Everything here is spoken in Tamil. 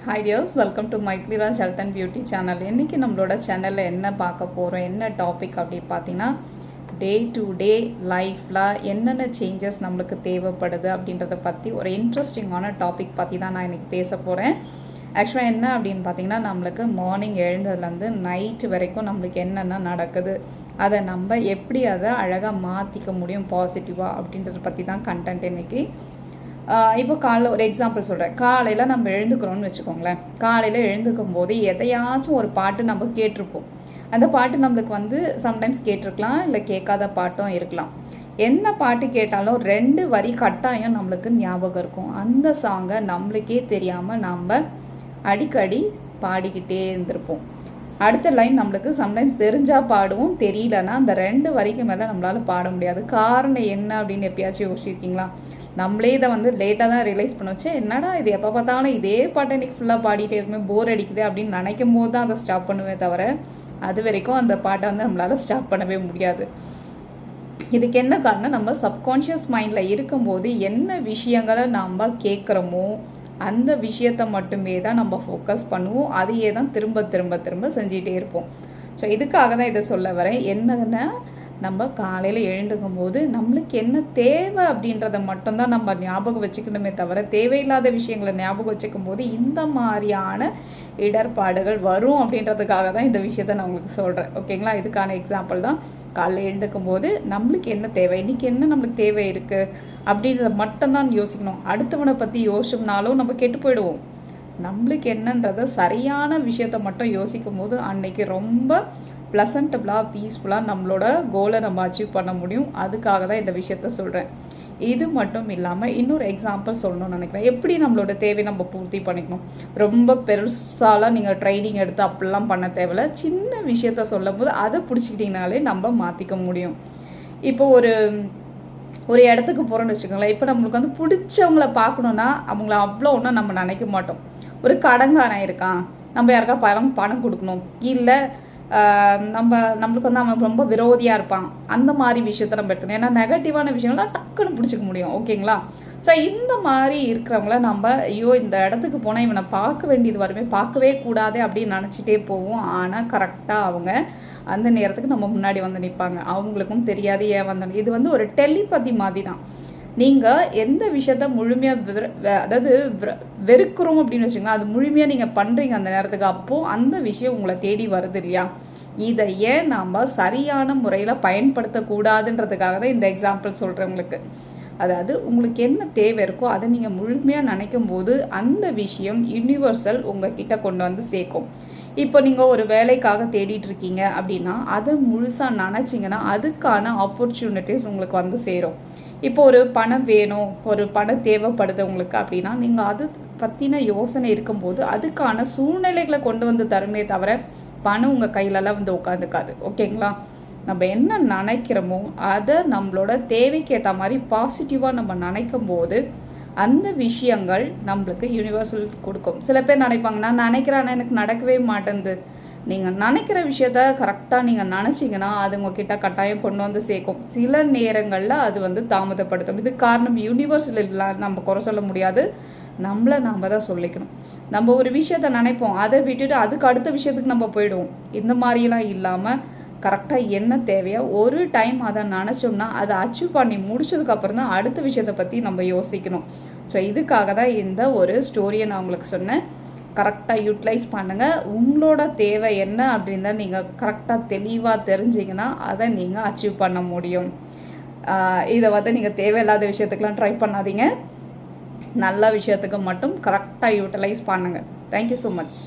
ஹாய் டியர்ஸ் வெல்கம் டு மைக்லிராஜ் ஹெல்த் அண்ட் பியூட்டி சேனல் இன்றைக்கி நம்மளோட சேனலில் என்ன பார்க்க போகிறோம் என்ன டாபிக் அப்படின்னு பார்த்தீங்கன்னா டே டு டே லைஃப்பில் என்னென்ன சேஞ்சஸ் நம்மளுக்கு தேவைப்படுது அப்படின்றத பற்றி ஒரு இன்ட்ரெஸ்டிங்கான டாபிக் பற்றி தான் நான் இன்றைக்கி பேச போகிறேன் ஆக்சுவலாக என்ன அப்படின்னு பார்த்தீங்கன்னா நம்மளுக்கு மார்னிங் எழுந்ததுலேருந்து நைட்டு வரைக்கும் நம்மளுக்கு என்னென்ன நடக்குது அதை நம்ம எப்படி அதை அழகாக மாற்றிக்க முடியும் பாசிட்டிவாக அப்படின்றத பற்றி தான் கண்டென்ட் இன்றைக்கி இப்போ காலைல ஒரு எக்ஸாம்பிள் சொல்கிறேன் காலையில் நம்ம எழுந்துக்கிறோம்னு வச்சுக்கோங்களேன். காலையில் எழுந்துக்கும் போது எதையாச்சும் ஒரு பாட்டு நம்ம கேட்டிருப்போம். அந்த பாட்டு நம்மளுக்கு வந்து சம்டைம்ஸ் கேட்டிருக்கலாம் இல்லை கேட்காத பாட்டும் இருக்கலாம். என்ன பாட்டு கேட்டாலும் ரெண்டு வரி கட்டாயம் நம்மளுக்கு ஞாபகம் இருக்கும். அந்த சாங்கை நம்மளுக்கே தெரியாமல் நம்ம அடிக்கடி பாடிக்கிட்டே இருந்திருப்போம். அடுத்த லைன் நம்மளுக்கு சம்டைம்ஸ் தெரிஞ்சால் பாடுவோம். தெரியலன்னா அந்த ரெண்டு வரிக்கு மேலே நம்மளால் பாட முடியாது. காரணம் என்ன அப்படின்னு எப்பயாச்சும் யோசிச்சிருக்கீங்களா? நம்மளே இதை வந்து லேட்டாக தான் ரியலைஸ் பண்ண வச்சு என்னடா இது எப்போ பார்த்தாலும் இதே பாட்டை இன்றைக்கி ஃபுல்லாக பாடிட்டே இருக்குமே போர் அடிக்குது அப்படின்னு நினைக்கும் போது தான் அதை ஸ்டாப் பண்ணுவே தவிர அது வரைக்கும் அந்த பாட்டை வந்து நம்மளால் ஸ்டாப் பண்ணவே முடியாது. இதுக்கு என்ன காரணம்? நம்ம சப்கான்ஷியஸ் மைண்டில் இருக்கும்போது என்ன விஷயங்களை நம்ம கேட்குறோமோ அந்த விஷயத்தை மட்டுமே தான் நம்ம ஃபோக்கஸ் பண்ணுவோம். அதையே தான் திரும்ப திரும்ப திரும்ப செஞ்சிகிட்டே இருப்போம். ஸோ இதுக்காக தான் இதை சொல்ல வரேன். என்னன்னா நம்ம காலையில் எழுந்துக்கும் போது நம்மளுக்கு என்ன தேவை அப்படின்றத மட்டும்தான் நம்ம ஞாபகம் வச்சுக்கணுமே தவிர தேவையில்லாத விஷயங்களை ஞாபகம் வச்சுக்கும் போது இந்த மாதிரியான இடர்பாடுகள் வரும் அப்படின்றதுக்காக தான் இந்த விஷயத்த நான் உங்களுக்கு சொல்கிறேன் ஓகேங்களா இதுக்கான எக்ஸாம்பிள் தான். காலையில் எழுந்துக்கும் போது நம்மளுக்கு என்ன தேவை? இன்றைக்கி என்ன நம்மளுக்கு தேவை இருக்குது அப்படின்றத மட்டும்தான் யோசிக்கணும். அடுத்தவனை பற்றி யோசிச்சோம்னாலும் நம்ம கெட்டு போயிடுவோம். நம்மளுக்கு என்னன்றதை சரியான விஷயத்த மட்டும் யோசிக்கும் போது அன்னைக்கு ரொம்ப ப்ளசண்டபுளாக பீஸ்ஃபுல்லாக நம்மளோட கோலை நம்ம அச்சீவ் பண்ண முடியும். அதுக்காக தான் இந்த விஷயத்த சொல்கிறேன் இது மட்டும் இல்லாமல் இன்னொரு எக்ஸாம்பிள் சொல்லணும்னு நினைக்கிறேன். எப்படி நம்மளோட தேவை நம்ம பூர்த்தி பண்ணிக்கணும்? ரொம்ப பெருசாலாம் நீங்கள் ட்ரைனிங் எடுத்து அப்படிலாம் பண்ண தேவையில்ல. சின்ன விஷயத்த சொல்லும் போது அதை பிடிச்சிக்கிட்டிங்கனாலே நம்ம மாற்றிக்க முடியும். இப்போ ஒரு ஒரு இடத்துக்கு போகிறோன்னு வச்சுக்கோங்களேன். இப்போ நம்மளுக்கு வந்து பிடிச்சவங்கள பார்க்கணுன்னா அவங்கள அவ்வளோ ஒன்றும் நம்ம நினைக்க மாட்டோம். ஒரு கடங்காரன் இருக்கான். நம்ம யாருக்கா பணம் பணம் கொடுக்கணும். இல்லை நம்ம நம்மளுக்கு வந்து அவன் ரொம்ப விரோதியாக இருப்பான். அந்த மாதிரி விஷயத்த நம்ம எடுத்துக்கணும். ஏன்னா நெகட்டிவான விஷயங்கள்லாம் டக்குன்னு பிடிச்சிக்க முடியும். ஓகேங்களா? ஸோ இந்த மாதிரி இருக்கிறவங்கள நம்ம ஐயோ இந்த இடத்துக்கு போனால் இவனை பார்க்க வேண்டியது வருமே பார்க்கவே கூடாது அப்படின்னு நினச்சிட்டே போவோம். ஆனால் கரெக்டாக அவங்க அந்த நேரத்துக்கு நம்ம முன்னாடி வந்து நிற்பாங்க அவங்களுக்கும் தெரியாது ஏன் வந்தோம் இது வந்து ஒரு டெலிபதி மாதிரி தான். நீங்கள் எந்த விஷயத்த முழுமையாக அதாவது வெறுக்கிறோம் அப்படின்னு வச்சுக்கோங்களேன் அது முழுமையாக நீங்கள் பண்ணுறீங்க அந்த நேரத்துக்கு அப்போது அந்த விஷயம் உங்களை தேடி வருது இல்லையா? இதை ஏன் நாம் சரியான முறையில் பயன்படுத்தக்கூடாதுன்றதுக்காக தான் இந்த எக்ஸாம்பிள் சொல்கிறேன் உங்களுக்கு. அதாவது உங்களுக்கு என்ன தேவை இருக்கோ அதை நீங்கள் முழுமையாக நினைக்கும் போது அந்த விஷயம் யூனிவர்சல் உங்ககிட்ட கொண்டு வந்து சேர்க்கும். இப்போ நீங்கள் ஒரு வேலைக்காக தேடிட்டு இருக்கீங்க அப்படின்னா அதை முழுசாக நினச்சிங்கன்னா அதுக்கான ஆப்பர்ச்சுனிட்டிஸ் உங்களுக்கு வந்து சேரும். இப்போ ஒரு பணம் வேணும் ஒரு பணம் தேவைப்படுது உங்களுக்கு அப்படின்னா நீங்கள் அது பற்றின யோசனை இருக்கும்போது அதுக்கான சூழ்நிலைகளை கொண்டு வந்து தருமே தவிர பணம் உங்கள் கையிலலாம் வந்து உட்காந்துக்காது. ஓகேங்களா? நம்ம என்ன நினைக்கிறோமோ அதை நம்மளோட தேவைக்கு ஏற்ற மாதிரி பாசிட்டிவாக நம்ம நினைக்கும் போது அந்த விஷயங்கள் நம்மளுக்கு யூனிவர்சல்ஸ் கொடுக்கும். சில பேர் நினைப்பாங்க நான் நினைக்கிறேன் எனக்கு நடக்கவே மாட்டேங்குது நீங்கள் நினைக்கிற விஷயத்த கரெக்டாக நீங்கள் நினச்சிங்கன்னா அது உங்ககிட்ட கட்டாயம் கொண்டு வந்து சேர்க்கும். சில நேரங்களில் அது வந்து தாமதப்படுத்தும். இது காரணம் யூனிவர்ஸில் இல்லை நம்ம குறை சொல்ல முடியாது. நம்மளை நாம் தான் சொல்லிக்கணும். நம்ம ஒரு விஷயத்த நினைப்போம் அதை விட்டுட்டு அதுக்கு அடுத்த விஷயத்துக்கு நம்ம போயிடுவோம். இந்த மாதிரிலாம் இல்லாமல் கரெக்டாக என்ன தேவையோ ஒரு டைம் அதை நினச்சோம்னா அதை அச்சீவ் பண்ணி முடிச்சதுக்கப்புறம் தான் அடுத்த விஷயத்தை பற்றி நம்ம யோசிக்கணும். ஸோ இதுக்காக தான் இந்த ஒரு ஸ்டோரியை நான் உங்களுக்கு சொன்னேன். கரெக்டாக யூட்டிலைஸ் பண்ணுங்கள் உங்களோட தேவை என்ன அப்படின்னு தான் நீங்கள் கரெக்டாக தெளிவாக தெரிஞ்சிங்கன்னா அதை நீங்கள் அச்சீவ் பண்ண முடியும். இதை வந்து நீங்கள் தேவையில்லாத விஷயத்துக்கெலாம் ட்ரை பண்ணாதீங்க. நல்ல விஷயத்துக்கு மட்டும் கரெக்டாக யூட்டிலைஸ் பண்ணுங்கள் தேங்க்யூ ஸோ மச்